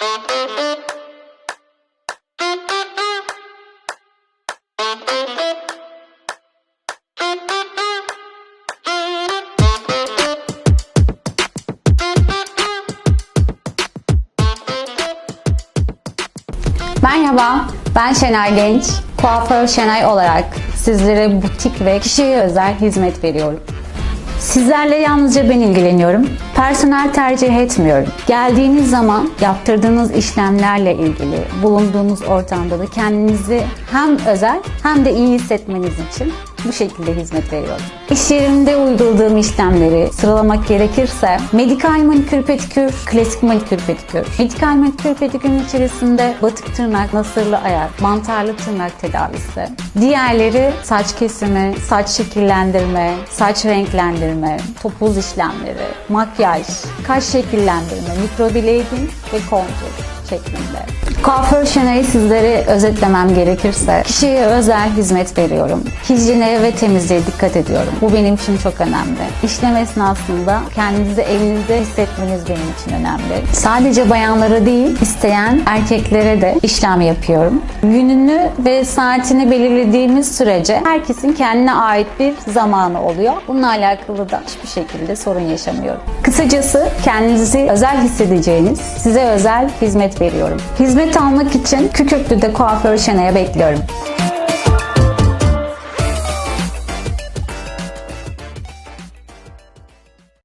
Merhaba, ben Şenay Genç. Kuaför Şenay olarak sizlere butik ve kişiye özel hizmet veriyorum. Sizlerle yalnızca ben ilgileniyorum. Personel tercih etmiyorum. Geldiğiniz zaman yaptırdığınız işlemlerle ilgili bulunduğunuz ortamda da kendinizi hem özel hem de iyi hissetmeniz için bu şekilde hizmet veriyorum. İş yerimde uyguladığım işlemleri sıralamak gerekirse medikal manikür pedikür, klasik manikür pedikür. Medikal manikür pedikürün içerisinde batık tırnak, nasırlı ayak, mantarlı tırnak tedavisi. Diğerleri saç kesimi, saç şekillendirme, saç renklendirme, topuz işlemleri, makyaj, kaş şekillendirme, mikroblading ve kontur şeklinde. Kuaför Şenay'ı sizlere özetlemem gerekirse kişiye özel hizmet veriyorum. Hijyene ve temizliğe dikkat ediyorum. Bu benim için çok önemli. İşlem esnasında kendinizi evinizde hissetmeniz benim için önemli. Sadece bayanlara değil, isteyen erkeklere de işlem yapıyorum. Gününü ve saatini belirlediğimiz sürece herkesin kendine ait bir zamanı oluyor. Bununla alakalı da hiçbir şekilde sorun yaşamıyorum. Kısacası kendinizi özel hissedeceğiniz, size özel hizmet veriyorum. Hizmet almak için Kükürtlü'de kuaför Şenay'a bekliyorum.